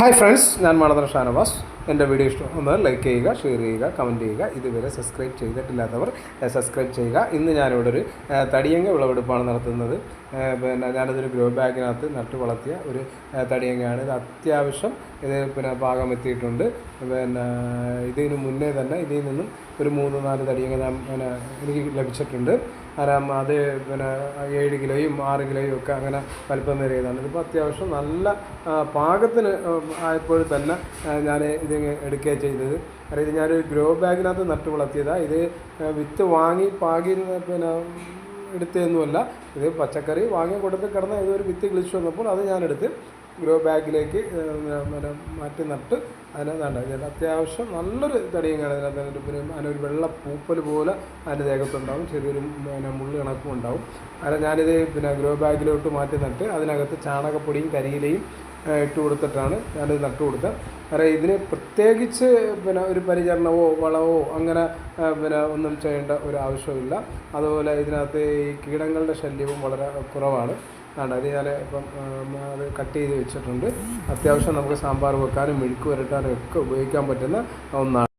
Hi friends ഞാൻ മാണതന ഷാനവാസ് എന്റെ video ഇഷ്ടം ഒന്ന് ലൈക്ക് ചെയ്യുക ഷെയർ ചെയ്യുക കമന്റ് ചെയ്യുക. ഇതുവരെ സബ്സ്ക്രൈബ് ചെയ്തിട്ടില്ലാത്തവർ സബ്സ്ക്രൈബ് ചെയ്യുക. ഇന്ന് ഞാനിവിടെ ഒരു തടിയങ്ങ വിളവെടുപ്പാണ് നടത്തുന്നത്. പിന്നെ ഞാനതൊരു ഗ്രോ ബാഗിനകത്ത് നട്ട് വളർത്തിയ ഒരു തടിയങ്ങയാണ് ഇത് അത്യാവശ്യം ഇത് പിന്നെ പാകം എത്തിയിട്ടുണ്ട്. പിന്നെ ഇതിന് മുന്നേ തന്നെ ഇതിൽ നിന്നും ഒരു മൂന്ന് നാല് തടിയങ്ങ ഞാൻ പിന്നെ എനിക്ക് ലഭിച്ചിട്ടുണ്ട്. കാരണം അത് പിന്നെ ഏഴ് കിലോയും ആറ് കിലോയും ഒക്കെ അങ്ങനെ വലിപ്പം നേരിയതാണ് ഇതിപ്പോൾ അത്യാവശ്യം നല്ല പാകത്തിന് ആയപ്പോൾ തന്നെ ഞാൻ ഇത് എടുക്കുകയാണ് ചെയ്തത്. അതായത് ഞാനൊരു ഗ്രോ ബാഗിനകത്ത് നട്ട് വളർത്തിയതാണ് ഇത് വിത്ത് വാങ്ങി പാകി പിന്നെ എടുത്തതൊന്നുമല്ല. ഇത് പച്ചക്കറി വാങ്ങി കൊടുത്ത് കിടന്ന ഇതൊരു വിത്ത് കിളിച്ചു വന്നപ്പോൾ അത് ഞാനെടുത്ത് ഗ്രോ ബാഗിലേക്ക് പിന്നെ മാറ്റി നട്ട് അതിനെ ഇതിന് അത്യാവശ്യം നല്ലൊരു തടിയങ്ങാണ് ഇതിനകത്ത് പിന്നെ അതിനൊരു വെള്ള പൂപ്പൽ പോലെ അതിന്റെ ദേഹത്തുണ്ടാവും. ചെറിയൊരു പിന്നെ മുള്ള് കണക്കും ഉണ്ടാവും. അതിനെ ഞാനിത് പിന്നെ ഗ്രോ ബാഗിലോട്ട് മാറ്റി നട്ട് അതിനകത്ത് ചാണകപ്പൊടിയും കരിയിലയും ഇട്ട് കൊടുത്തിട്ടാണ് ഞാനിത് നട്ടു കൊടുത്തത്. കാരണം ഇതിന് പ്രത്യേകിച്ച് പിന്നെ ഒരു പരിചരണമോ വളമോ അങ്ങനെ പിന്നെ ഒന്നും ചെയ്യേണ്ട ഒരു ആവശ്യമില്ല അതുപോലെ ഇതിനകത്ത് ഈ കീടങ്ങളുടെ ശല്യവും വളരെ കുറവാണ്. ആണ് അത് ഞാൻ ഇപ്പം അത് കട്ട് ചെയ്ത് വെച്ചിട്ടുണ്ട്. അത്യാവശ്യം നമുക്ക് സാമ്പാർ വെക്കാനും മെഴുക്ക് വരട്ടാനും ഒക്കെ ഉപയോഗിക്കാൻ പറ്റുന്ന ഒന്നാണ്.